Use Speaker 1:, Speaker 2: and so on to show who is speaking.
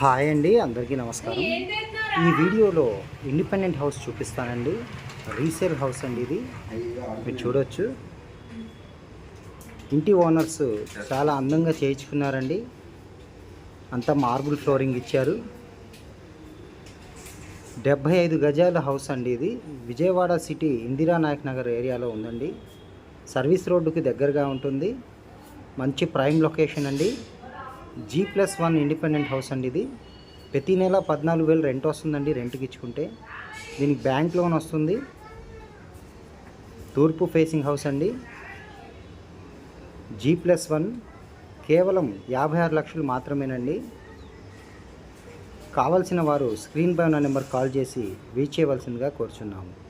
Speaker 1: Hi అండి అందరికీ నమస్కారం. ఈ వీడియోలో ఇండిపెండెంట్ హౌస్ చూపిస్తానండి. రీసేల్ హౌస్ అండి ఇది. మీరు చూడొచ్చు. ఇంటి ఓనర్స్ చాలా అందంగా చేయించుకున్నారండి. అంతా మార్బుల్ ఫ్లోరింగ్ ఇచ్చారు. డెబ్భై ఐదు గజాల హౌస్ అండి ఇది. విజయవాడ సిటీ ఇందిరానాయక్ నగర్ ఏరియాలో ఉందండి. సర్వీస్ రోడ్డుకి దగ్గరగా ఉంటుంది. మంచి ప్రైమ్ లొకేషన్ అండి. G plus one independent house అండి ఇది. ప్రతి నెల పద్నాలుగు వేలు రెంట్ వస్తుందండి రెంట్కి ఇచ్చుకుంటే. దీనికి బ్యాంక్ లోన్ వస్తుంది. తూర్పు ఫేసింగ్ హౌస్ అండి. జీ ప్లస్ వన్ కేవలం యాభై ఆరు లక్షలు మాత్రమేనండి. కావలసిన వారు స్క్రీన్ పై ఉన్న నెంబర్ కాల్ చేసి రీచ్ చేయవలసిందిగా కోరుచున్నాము.